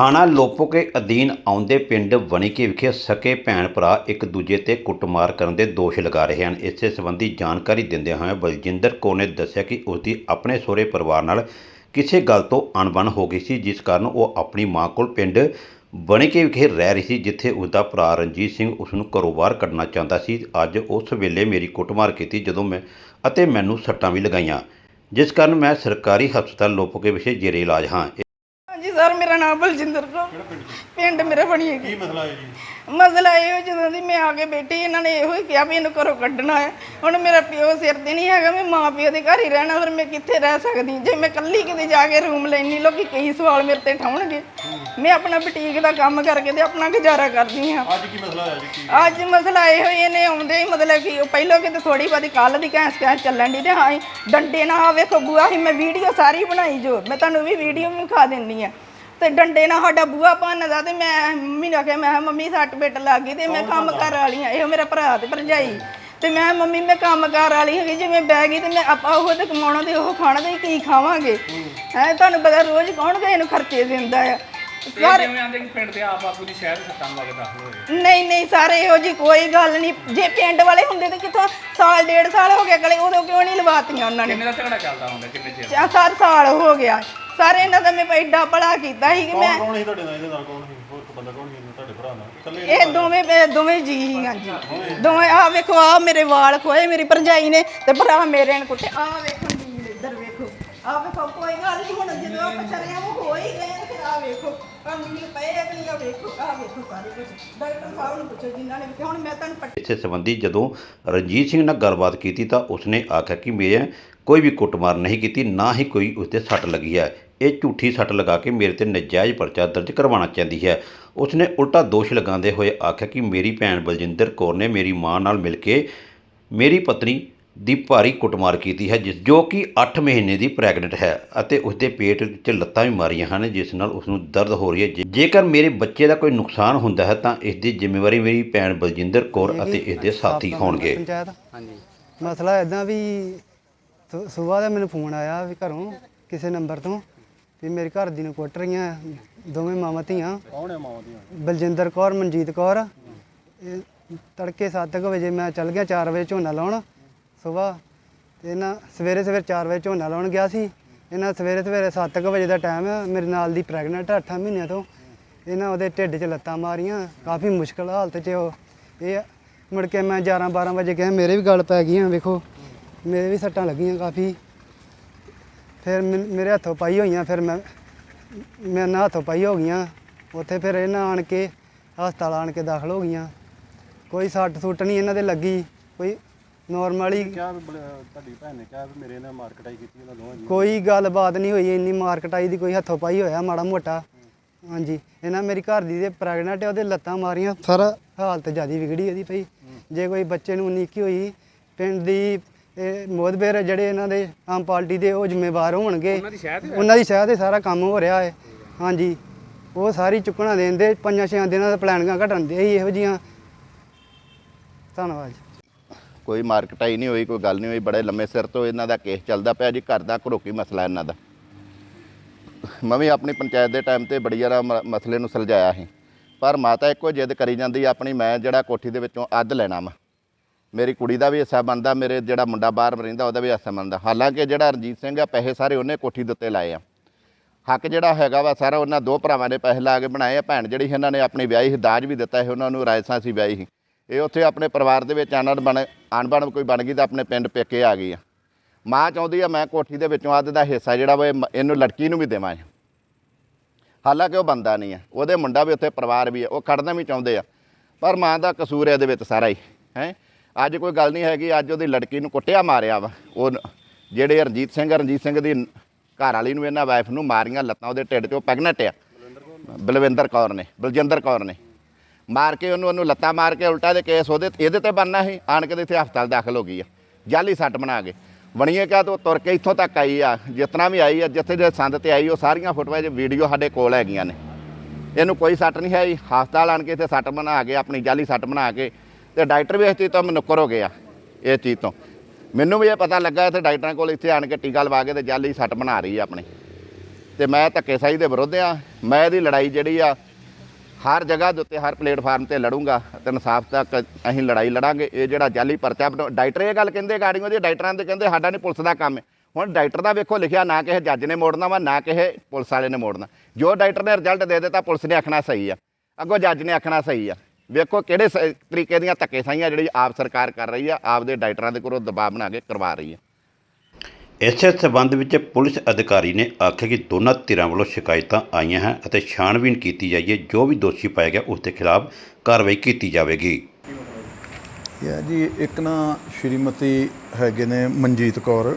ਥਾਣਾ ਲੋਪੋਕੇ ਅਧੀਨ ਆਉਂਦੇ ਪਿੰਡ ਵਣੀਕੇ ਵਿਖੇ ਸਕੇ ਭੈਣ ਭਰਾ ਇੱਕ ਦੂਜੇ ਤੇ ਕੁੱਟਮਾਰ ਕਰਨ ਦੇ ਦੋਸ਼ ਲਗਾ ਰਹੇ ਹਨ। ਇਸੇ ਸੰਬੰਧੀ ਜਾਣਕਾਰੀ ਦਿੰਦਿਆਂ ਹੋਏ ਬਲਜਿੰਦਰ ਕੌਰ ਨੇ ਦੱਸਿਆ ਕਿ ਉਸ ਦੀ ਆਪਣੇ ਸਹੁਰੇ ਪਰਿਵਾਰ ਨਾਲ ਕਿਸੇ ਗੱਲ ਤੋਂ ਅਣਬਣ ਹੋ ਗਈ ਸੀ, ਜਿਸ ਕਾਰਨ ਉਹ ਆਪਣੀ ਮਾਂ ਕੋਲ ਪਿੰਡ ਵਣੀਕੇ ਵਿਖੇ ਰਹਿ ਰਹੀ ਸੀ, ਜਿੱਥੇ ਉਸ ਦਾ ਭਰਾ ਰਣਜੀਤ ਸਿੰਘ ਉਸ ਨੂੰ ਘਰੋਂ ਬਾਹਰ ਕੱਢਣਾ ਚਾਹੁੰਦਾ ਸੀ। ਅੱਜ ਉਸ ਵੇਲੇ ਮੇਰੀ ਕੁੱਟਮਾਰ ਕੀਤੀ, ਜਦੋਂ ਮੈਂ ਅਤੇ ਮੈਨੂੰ ਸੱਟਾਂ ਵੀ ਲਗਾਈਆਂ, ਜਿਸ ਕਾਰਨ ਮੈਂ ਸਰਕਾਰੀ ਹਸਪਤਾਲ ਲੋਪੋਕੇ ਵਿਖੇ ਜੇਰੇ ਇਲਾਜ ਹਾਂ। ਸਰ ਮੇਰਾ ਨਾਮ ਬਲਜਿੰਦਰ ਕੌਰ। ਪਿੰਡ ਮੇਰਾ ਬਣੀ ਕੀ ਮਸਲਾ ਹੈ ਜੀ? ਮਸਲਾ ਇਹ ਹੋ ਜਦੋਂ ਦੀ ਮੈਂ ਆ ਕੇ ਬੈਠੀ ਇਹਨਾਂ ਨੇ ਇਹੋ ਹੀ ਕਿਹਾ ਵੀ ਇਹਨੂੰ ਘਰੋਂ ਕੱਢਣਾ ਹੈ। ਹੁਣ ਮੇਰਾ ਪਿਓ ਸਿਰ ਤੇ ਨਹੀਂ ਹੈਗਾ ਮੈਂ ਮਾਂ ਪਿਓ ਦੇ ਘਰ ਹੀ ਰਹਿਣਾ ਫਿਰ ਮੈਂ ਕਿੱਥੇ ਰਹਿ ਸਕਦੀ? ਜੇ ਮੈਂ ਇਕੱਲੀ ਕਿਤੇ ਜਾ ਕੇ ਰੂਮ ਲੈਣੀ ਲੋਕੀ ਕਈ ਸਵਾਲ ਮੇਰੇ ਤੇ ਠਾਉਣਗੇ ਮੈਂ ਆਪਣਾ ਬੁਟੀਕ ਦਾ ਕੰਮ ਕਰਕੇ ਤੇ ਆਪਣਾ ਗੁਜ਼ਾਰਾ ਕਰਦੀ ਹਾਂ। ਅੱਜ ਕੀ ਮਸਲਾ ਹੋਇਆ ਜੀ? ਕੀ ਅੱਜ ਮਸਲਾ ਇਹ ਹੋਈ ਇਹਨੇ ਆਉਂਦੇ ਹੀ ਮਤਲਬ ਕਿ ਉਹ ਪਹਿਲਾਂ ਕਿਤੇ ਥੋੜੀ ਬਹੁਤੀ ਕੱਲ ਦੀ ਕੈਸ ਕੈਸ ਚੱਲਣ ਦੀ ਤੇ ਹਾਂ ਹੀ ਡੰਡੇ ਨਾਲ ਆ ਵੇਖੋ ਬੂਆ ਹੀ ਮੈਂ ਵੀਡੀਓ ਸਾਰੀ ਬਣਾਈ ਜੋ ਮੈਂ ਤੁਹਾਨੂੰ ਵੀ ਵੀਡੀਓ ਵੀ ਵਿਖਾ ਦਿੰਨੀ ਆ ਤੇ ਡੰਡੇ ਨਾਲ ਸਾਡਾ ਬੂਆ ਭੰਨਦਾ ਤੇ ਮੈਂ ਮੰਮੀ ਨੇ ਆਖਿਆ ਮੈਂ ਕਿਹਾ, ਮੰਮੀ ਸੱਟ ਪਿੱਟ ਲੱਗ ਗਈ ਤੇ ਮੈਂ ਕੰਮ ਕਰ ਵਾਲੀ ਆ ਇਹੋ ਮੇਰਾ ਭਰਾ ਤੇ ਭਰਜਾਈ। ਤੇ ਮੈਂ ਕਿਹਾ, ਮੰਮੀ ਮੈਂ ਕੰਮ ਕਰ ਵਾਲੀ ਹੈਗੀ ਜੇ ਮੈਂ ਬਹਿ ਗਈ ਤੇ ਮੈਂ ਆਪਾਂ ਉਹ ਤੇ ਕਮਾਉਣਾ ਤੇ ਉਹ ਖਾਣਾ ਤੇ ਕੀ ਖਾਵਾਂਗੇ? ਹੈ ਤੁਹਾਨੂੰ ਪਤਾ ਰੋਜ਼ ਕੌਣ ਕਿਸੇ ਨੂੰ ਖਰਚੇ ਦਿੰਦਾ ਆ। ਸਾਰੇ ਜਿਵੇਂ ਆਂਦੇ ਕਿ ਪਿੰਡ ਦੇ ਆਪ ਆਗੂ ਦੀ ਸ਼ਹਿਰ ਦੇ ਸੱਟਾਂ ਲਵਾ ਕੇ ਦਾਖਲ ਹੋਏ ਨਹੀਂ ਨਹੀਂ ਸਾਰੇ ਇਹੋ ਜੀ ਕੋਈ ਗੱਲ ਨਹੀਂ। ਜੇ ਪਿੰਡ ਵਾਲੇ ਹੁੰਦੇ ਤੇ ਕਿਥੋਂ ਸਾਲ ਡੇਢ ਸਾਲ ਹੋ ਗਿਆ ਗਲੇ ਉਦੋਂ ਕਿਉਂ ਨਹੀਂ ਲਵਾਤੀਆਂ ਉਹਨਾਂ ਨੇ? ਕਿੰਨੇ ਦਾ ਝਗੜਾ ਚੱਲਦਾ ਹੁੰਦਾ ਕਿੰਨੇ ਚਿਰ? ਚਾ ਸਾਰ ਸਾਲ ਹੋ ਗਿਆ। ਸਾਰੇ ਇਹਨਾਂ ਦਾ ਮੈਂ ਐਡਾ ਭਲਾ ਕੀਤਾ ਸੀ ਕਿ ਕੌਣ ਮੈਂ ਕੌਣ ਸੀ ਤੁਹਾਡੇ ਨਾਲ? ਇਹਦੇ ਨਾਲ ਕੌਣ ਸੀ? ਹੋਰ ਇੱਕ ਬੰਦਾ ਕੌਣ ਸੀ? ਤੁਹਾਡੇ ਭਰਾ ਨਾਲ? ਇਕੱਲੇ ਇਹ ਦੋਵੇਂ ਇਹ ਦੋਵੇਂ ਜੀ ਹੀ ਹਾਂਜੀ। ਦੋਵੇਂ? ਆ ਵੇਖੋ ਆ ਮੇਰੇ ਵਾਲ ਖੋਏ ਮੇਰੀ ਭਰਜਾਈ ਨੇ ਤੇ ਭਰਾ ਮੇਰੇ ਨੇ ਕੁੱਟੇ ਆ ਵੇਖੋ ਜੀ ਇੱਧਰ ਵੇਖੋ। ਆ ਵੇਖੋ ਕੋਈ ਗੱਲ ਨਹੀਂ ਹੁਣ ਜਦੋਂ ਆਪਾਂ ਚਲੇ ਆ ਉਹ ਹੋ ਹੀ ਗਏ ਆ ਵੇਖੋ ਕੰਨੀ ਪਏ ਅਗਲੀ ਆ ਵੇਖੋ ਆ ਵੇਖੋ ਸਾਰੇ ਕੁਝ ਡਾਕਟਰ ਸਾਹਿਬ ਨੂੰ ਪੁੱਛੋ ਜਿਨ੍ਹਾਂ ਨੇ ਕਿ ਹੁਣ ਮੈਂ ਤੁਹਾਨੂੰ ਪੱਟੀ ਇਸੇ ਸੰਬੰਧੀ ਜਦੋਂ ਰਣਜੀਤ ਸਿੰਘ ਨਾਲ ਗੱਲਬਾਤ ਕੀਤੀ ਤਾਂ ਉਸਨੇ ਆਖਿਆ ਕਿ ਮੈਂ ਕੋਈ ਵੀ ਕੁੱਟਮਾਰ ਨਹੀਂ ਕੀਤੀ, ਨਾ ਹੀ ਕੋਈ ਉਸਦੇ ਸੱਟ ਲੱਗੀ ਹੈ। ਇਹ ਝੂਠੀ ਸੱਟ ਲਗਾ ਕੇ ਮੇਰੇ ਤੇ ਨਜਾਇਜ਼ ਪਰਚਾ ਦਰਜ ਕਰਵਾਉਣਾ ਚਾਹੁੰਦੀ ਹੈ। ਉਸਨੇ ਉਲਟਾ ਦੋਸ਼ ਲਗਾਉਂਦੇ ਹੋਏ ਆਖਿਆ ਕਿ ਮੇਰੀ ਭੈਣ ਬਲਜਿੰਦਰ ਕੌਰ ਨੇ ਮੇਰੀ ਮਾਂ ਨਾਲ ਮਿਲ ਕੇ ਮੇਰੀ ਪਤਨੀ ਦੀ ਭਾਰੀ ਕੁੱਟਮਾਰ ਕੀਤੀ ਹੈ ਜਿਸ ਜੋ ਕਿ 8 ਮਹੀਨੇ ਦੀ ਪ੍ਰੈਗਨੈਂਟ ਹੈ ਅਤੇ ਉਸਦੇ ਪੇਟ ਵਿੱਚ ਲੱਤਾਂ ਵੀ ਮਾਰੀਆਂ ਹਨ ਜਿਸ ਨਾਲ ਉਸ ਨੂੰ ਦਰਦ ਹੋ ਰਹੀ ਹੈ। ਜੇ- ਜੇਕਰ ਮੇਰੇ ਬੱਚੇ ਦਾ ਕੋਈ ਨੁਕਸਾਨ ਹੁੰਦਾ ਹੈ ਤਾਂ ਇਸ ਦੀ ਜ਼ਿੰਮੇਵਾਰੀ ਮੇਰੀ ਭੈਣ ਬਲਜਿੰਦਰ ਕੌਰ ਅਤੇ ਇਸ ਦੇ ਸਾਥੀ ਹੋਣਗੇ। ਪੰਚਾਇਤ। ਹਾਂਜੀ। ਮਸਲਾ ਇਦਾਂ ਵੀ ਸਵੇਰ ਦਾ ਮੈਨੂੰ ਫੋਨ ਆਇਆ ਵੀ ਘਰੋਂ ਕਿਸੇ ਨੰਬਰ ਤੋਂ ਵੀ ਮੇਰੇ ਘਰ ਦੀ ਨੂੰ ਕੁੱਟ ਰਹੀਆਂ ਦੋਵੇਂ ਮਾਵਾਂ ਧੀਆਂ। ਕੌਣ ਹੈ ਮਾਵਾਂ ਦੀਆਂ ਬਲਜਿੰਦਰ ਕੌਰ ਮਨਜੀਤ ਕੌਰ। ਇਹ ਤੜਕੇ 7 ਵਜੇ ਮੈਂ ਚੱਲ ਗਿਆ 4 ਵਜੇ ਝੋਨਾ ਲਾਉਣ। ਸਵੇਰ ਤੇ ਇਹਨਾਂ ਸਵੇਰੇ ਸਵੇਰੇ 4 ਵਜੇ ਝੋਨਾ ਲਾਉਣ ਗਿਆ ਸੀ। ਇਹਨਾਂ ਸਵੇਰੇ ਸਵੇਰੇ 7 ਵਜੇ ਦਾ ਟਾਈਮ ਹੈ ਮੇਰੇ ਨਾਲ ਦੀ ਪ੍ਰੈਗਨੈਂਟ 8 ਮਹੀਨਿਆਂ ਤੋਂ। ਇਹਨਾਂ ਉਹਦੇ ਢਿੱਡ 'ਚ ਲੱਤਾਂ ਮਾਰੀਆਂ, ਕਾਫੀ ਮੁਸ਼ਕਲ ਹਾਲਤ 'ਚ ਉਹ। ਇਹ ਮੁੜ ਕੇ ਮੈਂ 11 12 ਵਜੇ ਗਿਆ ਮੇਰੇ ਵੀ ਗੱਲ ਪੈ ਗਈਆਂ, ਵੇਖੋ। ਮੇਰੇ ਵੀ ਸੱਟਾਂ ਲੱਗੀਆਂ ਕਾਫੀ। ਫਿਰ ਮੇਰੇ ਹੱਥੋਂ ਪਾਈ ਹੋਈਆਂ, ਫਿਰ ਮੈਂ ਮੈਂ ਨਾ ਹੱਥੋਂ ਪਾਈ ਹੋ ਗਈਆਂ। ਉੱਥੇ ਫਿਰ ਇਹਨਾਂ ਆਣ ਕੇ ਹਸਪਤਾਲ ਆਣ ਕੇ ਦਾਖਲ ਹੋ ਗਈਆਂ। ਕੋਈ ਸੱਟ ਸੁੱਟ ਨਹੀਂ ਇਹਨਾਂ ਦੇ ਲੱਗੀ, ਕੋਈ ਨਾਰਮਲੀ ਕਿਹਾ ਵੀ ਬਲ- ਤੁਹਾਡੀ ਭੈਣ ਨੇ ਕਿਹਾ ਵੀ ਮੇਰੇ ਨਾਲ ਮਾਰ ਕਟਾਈ ਕੀਤੀ ਉਹਨਾਂ ਦੋਵਾਂ ਦੀ ਕੋਈ ਗੱਲਬਾਤ ਨਹੀਂ ਹੋਈ ਇੰਨੀ ਮਾਰ ਕਟਾਈ ਦੀ ਕੋਈ ਹੱਥੋਂ ਪਾਈ ਹੋਇਆ ਮਾੜਾ ਮੋਟਾ। ਹਾਂਜੀ ਇਹਨਾਂ ਮੇਰੀ ਘਰ ਦੀ ਦੇ ਪ੍ਰੈਗਨੈਂਟ ਉਹਦੇ ਲੱਤਾਂ ਮਾਰੀਆਂ ਸਾਰਾ ਹਾਲਤ ਜਿਆਦੀ ਵਿਗੜੀ ਉਹਦੀ ਪਈ ਜੇ ਕੋਈ ਬੱਚੇ ਨੂੰ ਨੀਕੀ ਹੋਈ ਪਿੰਡ ਦੀ ਇਹ ਮੋਦਬੇਰ ਜਿਹੜੇ ਇਹਨਾਂ ਦੇ ਆਮ ਪਾਰਟੀ ਦੇ ਉਹ ਜ਼ਿੰਮੇਵਾਰ ਹੋਣਗੇ। ਉਹਨਾਂ ਦੀ ਤੇ ਉਹਨਾਂ ਦੀ ਤੇ ਸਾਰਾ ਕੰਮ ਹੋ ਰਿਹਾ ਹੈ। ਹਾਂਜੀ ਉਹ ਸਾਰੀ ਚੁੱਕਣਾ ਦੇਂਦੇ ਪੰਜਾਂ ਛੇ ਦਿਨਾਂ ਦਾ ਪਲਾਨਿੰਗਾਂ ਘਟਣ ਦੇ ਇਹੋ ਜੀਆਂ ਧੰਨਵਾਦ ਜੀ। ਕੋਈ ਮਾਰਕਟਾਈ ਨਹੀਂ ਹੋਈ, ਕੋਈ ਗੱਲ ਨਹੀਂ ਹੋਈ, ਬੜੇ ਲੰਮੇ ਸਿਰ ਤੋਂ ਇਹਨਾਂ ਦਾ ਕੇਸ ਚੱਲਦਾ ਪਿਆ ਜੀ, ਘਰ ਦਾ ਘਰੋਕੀ ਮਸਲਾ ਇਹਨਾਂ ਦਾ। ਮੈਂ ਵੀ ਆਪਣੀ ਪੰਚਾਇਤ ਦੇ ਟਾਈਮ ਤੇ ਬੜੀ ਜ਼ਿਆਦਾ ਮ- ਮਸਲੇ ਨੂੰ ਸੁਲਝਾਇਆ ਸੀ। ਪਰ ਮਾਤਾ ਇੱਕੋ ਜਿੱਦ ਕਰੀ ਜਾਂਦੀ, ਆਪਣੀ ਮੈਂ ਜਿਹੜਾ ਕੋਠੀ ਦੇ ਵਿੱਚੋਂ ਅੱਧ ਲੈਣਾ ਵਾ। ਮੇਰੀ ਕੁੜੀ ਦਾ ਵੀ ਹਿੱਸਾ ਬਣਦਾ, ਮੇਰੇ ਜਿਹੜਾ ਮੁੰਡਾ ਬਾਹਰ ਰਹਿੰਦਾ, ਉਹਦਾ ਵੀ ਹਿੱਸਾ ਬਣਦਾ। ਹਾਲਾਂਕਿ ਜਿਹੜਾ ਰਣਜੀਤ ਸਿੰਘ ਆ, ਪੈਸੇ ਸਾਰੇ ਉਹਨੇ ਕੋਠੀ ਦੇ ਉੱਤੇ ਲਾਏ ਆ। ਹੱਕ ਜਿਹੜਾ ਹੈਗਾ ਵਾ ਸਾਰਾ ਉਹਨਾਂ ਦੋ ਭਰਾਵਾਂ ਨੇ ਪੈਸੇ ਲਾ ਕੇ ਬਣਾਏ ਆ। ਭੈਣ ਜਿਹੜੀ ਇਹਨਾਂ ਨੇ ਆਪਣੀ ਵਿਆਹੀ ਸੀ, ਦਾਜ ਵੀ ਦਿੱਤਾ ਸੀ, ਉਹਨਾਂ ਨੂੰ ਰਾਜਸਾਂ ਸੀ ਵਿਆਹੀ ਸੀ। ਇਹ ਉੱਥੇ ਆਪਣੇ ਪਰਿਵਾਰ ਦੇ ਵਿੱਚ ਅਨੜ ਬਣ ਅਣਬਣ ਕੋਈ ਬਣ ਗਈ ਤਾਂ ਆਪਣੇ ਪਿੰਡ ਪੇਕੇ ਆ ਗਈ ਆ। ਮਾਂ ਚਾਹੁੰਦੀ ਆ ਮੈਂ ਕੋਠੀ ਦੇ ਵਿੱਚੋਂ ਅੱਧ ਦਾ ਹਿੱਸਾ ਜਿਹੜਾ ਵਾ ਇਹ ਮ- ਇਹਨੂੰ ਲੜਕੀ ਨੂੰ ਵੀ ਦੇਵਾਂ ਹਾਲਾਂਕਿ ਉਹ ਬੰਦਾ ਨਹੀਂ ਆ। ਉਹਦੇ ਮੁੰਡਾ ਵੀ ਉੱਥੇ ਪਰਿਵਾਰ ਵੀ ਆ। ਉਹ ਖੜਨਾ ਵੀ ਚਾਹੁੰਦੇ ਆ। ਪਰ ਮਾਂ ਦਾ ਕਸੂਰ ਹੈ ਇਹਦੇ ਵਿੱਚ ਸਾਰਾ ਹੀ, ਹੈ? ਅੱਜ ਕੋਈ ਗੱਲ ਨਹੀਂ ਹੈਗੀ। ਅੱਜ ਉਹਦੀ ਲੜਕੀ ਨੂੰ ਕੁੱਟਿਆ ਮਾਰਿਆ ਵਾ। ਉਹ ਨ- ਜਿਹੜੇ ਰਣਜੀਤ ਸਿੰਘ ਰਣਜੀਤ ਸਿੰਘ ਦੀ ਘਰ ਵਾਲੀ ਨੂੰ ਇਹਨਾਂ ਵਾਈਫ ਨੂੰ ਮਾਰੀਆਂ ਲੱਤਾਂ ਉਹਦੇ ਢਿੱਡ 'ਚੋਂ ਪੈਗਨੈਂਟ ਆ। ਬਲਵਿੰਦਰ ਕੌਰ ਨੇ, ਬਲਜਿੰਦਰ ਕੌਰ ਨੇ। ਮਾਰ ਕੇ ਉਹਨੂੰ ਉਹਨੂੰ ਲੱਤਾਂ ਮਾਰ ਕੇ ਉਲਟਾ ਦੇ ਕੇਸ ਉਹਦੇ ਇਹਦੇ ਤੇ ਬਣਨਾ ਸੀ। ਆਣ ਕੇ ਤੇ ਇੱਥੇ ਹਸਪਤਾਲ ਦਾਖਲ ਹੋ ਗਈ ਆ। ਜਾਲੀ ਸੱਟ ਬਣਾ ਕੇ। ਬਣੀਏ ਕਿਹਾ ਤੋਂ ਤੁਰ ਕੇ ਇੱਥੋਂ ਤੱਕ ਆਈ ਆ। ਜਿਤਨਾ ਵੀ ਆਈ ਆ, ਜਿੱਥੇ ਜੇ ਸੰਦ ਤੇ ਆਈ, ਉਹ ਸਾਰੀਆਂ ਫੋਟੋਆਂ 'ਚ ਵੀਡੀਓ ਸਾਡੇ ਕੋਲ ਹੈਗੀਆਂ ਨੇ। ਇਹਨੂੰ ਕੋਈ ਸੱਟ ਨਹੀਂ ਹੈ ਜੀ। ਹਸਪਤਾਲ ਆਣ ਕੇ ਇੱਥੇ ਸੱਟ ਬਣਾ ਕੇ, ਆਪਣੀ ਜਾਲੀ ਸੱਟ ਬਣਾ ਕੇ ਤੇ ਡਾਕਟਰ ਵੀ ਇਸ ਚੀਜ਼ ਤੋਂ ਮਨੁੱਕਰ ਹੋ ਗਏ ਆ ਇਹ ਚੀਜ਼ ਤੋਂ। ਮੈਨੂੰ ਵੀ ਇਹ ਪਤਾ ਲੱਗਾ ਇੱਥੇ ਡਾਕਟਰਾਂ ਕੋਲ, ਇੱਥੇ ਆਣ ਕੇ ਟੀਕਾ ਲਵਾ ਕੇ ਤੇ ਜਾਲੀ ਸੱਟ ਬਣਾ ਰਹੀ ਆ ਆਪਣੀ। ਤੇ ਮੈਂ ਧੱਕੇਸ਼ਾਹੀ ਦੇ ਵਿਰੁੱਧ ਆ। ਮੈਂ ਇਹਦੀ ਲੜਾਈ ਜਿਹੜੀ ਆ ਹਰ ਜਗ੍ਹਾ ਦੇ ਉੱਤੇ, ਹਰ ਪਲੇਟਫਾਰਮ ਤੇ ਲੜੂੰਗਾ ਤੇ ਇਨਸਾਫ ਤੱਕ ਅਸੀਂ ਲੜਾਈ ਲੜਾਂਗੇ। ਇਹ ਜਿਹੜਾ ਜਾਲੀ ਪਰਚਾ ਬਣਾ- ਡਾਕਟਰ ਇਹ ਗੱਲ ਕਹਿੰਦੇ ਗਾੜੀਆਂ ਦੀ ਡਾਕਟਰਾਂ ਦੇ ਕਹਿੰਦੇ ਸਾਡਾ ਨਹੀਂ ਪੁਲਿਸ ਦਾ ਕੰਮ ਹੈ। ਹੁਣ ਡਾਕਟਰ ਦਾ ਵੇਖੋ ਲਿਖਿਆ, ਨਾ ਕਿਸੇ ਜੱਜ ਨੇ ਮੋੜਨਾ ਵਾ, ਨਾ ਕਿਸੇ ਪੁਲਿਸ ਵਾਲੇ ਨੇ ਮੋੜਨਾ। ਜੋ ਡਾਕਟਰ ਨੇ ਰਿਜ਼ਲਟ ਦੇ ਦਿੱਤਾ, ਪੁਲਿਸ ਨੇ ਆਖਣਾ ਸਹੀ ਆ। ਅੱਗੋਂ ਜੱਜ ਨੇ ਆਖਣਾ ਸਹੀ ਆ। ਵੇਖੋ ਕਿਹੜੇ ਸ- ਤਰੀਕੇ ਦੀਆਂ ਧੱਕੇਸ਼ਾਹੀਆਂ ਜਿਹੜੀ ਆਪ ਸਰਕਾਰ ਕਰ ਰਹੀ ਆ ਆਪ ਦੇ ਡਾਕਟਰਾਂ ਦੇ ਕੋਲੋਂ ਦਬਾਅ ਬਣਾ ਕੇ ਕਰਵਾ ਰਹੀ ਆ। ਇਸੇ ਸਬੰਧ ਵਿੱਚ ਪੁਲਿਸ ਅਧਿਕਾਰੀ ਨੇ ਆਖਿਆ ਕਿ ਦੋਨਾਂ ਧਿਰਾਂ ਵੱਲੋਂ ਸ਼ਿਕਾਇਤਾਂ ਆਈਆਂ ਹਨ ਅਤੇ ਛਾਣਬੀਣ ਕੀਤੀ ਜਾਈਏ, ਜੋ ਵੀ ਦੋਸ਼ੀ ਪਾਇਆ ਗਿਆ ਉਸ ਦੇ ਖਿਲਾਫ ਕਾਰਵਾਈ ਕੀਤੀ ਜਾਵੇਗੀ। ਇਹ ਜੀ, ਇੱਕ ਨਾ ਸ਼੍ਰੀਮਤੀ ਹੈਗੇ ਨੇ ਮਨਜੀਤ ਕੌਰ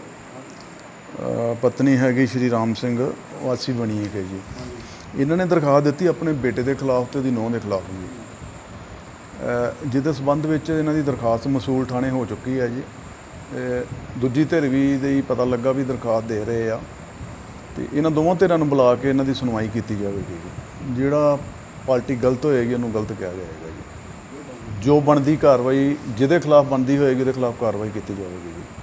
ਪਤਨੀ ਹੈਗੀ ਸ਼੍ਰੀ ਰਾਮ ਸਿੰਘ, ਵਾਸੀ ਬਣੀ ਹੈ ਜੀ। ਇਹਨਾਂ ਨੇ ਦਰਖਾਸਤ ਦਿੱਤੀ ਆਪਣੇ ਬੇਟੇ ਦੇ ਖਿਲਾਫ ਤੇ ਉਹਦੀ ਨੂੰਹ ਦੇ ਖਿਲਾਫ ਜੀ। ਜਿਹਦੇ ਸਬੰਧ ਵਿੱਚ ਇਹਨਾਂ ਦੀ ਦਰਖਾਸਤ ਮਸੂਲ ਥਾਣੇ ਹੋ ਚੁੱਕੀ ਹੈ ਜੀ। ਦੂਜੀ ਧਿਰ ਵੀ ਦੇ ਪਤਾ ਲੱਗਾ ਵੀ ਦਰਖਾਸਤ ਦੇ ਰਹੇ ਆ। ਤੇ ਇਹਨਾਂ ਦੋਵਾਂ ਧਿਰਾਂ ਨੂੰ ਬੁਲਾ ਕੇ ਇਹਨਾਂ ਦੀ ਸੁਣਵਾਈ ਕੀਤੀ ਜਾਵੇਗੀ ਜੀ। ਜਿਹੜਾ ਪਾਰਟੀ ਗਲਤ ਹੋਏਗੀ, ਉਹਨੂੰ ਗਲਤ ਕਿਹਾ ਜਾਏਗਾ ਜੀ। ਜੋ ਬਣਦੀ ਕਾਰਵਾਈ, ਜਿਹਦੇ ਖਿਲਾਫ ਬਣਦੀ ਹੋਏਗੀ, ਉਹਦੇ ਖਿਲਾਫ ਕਾਰਵਾਈ ਕੀਤੀ ਜਾਵੇਗੀ ਜੀ।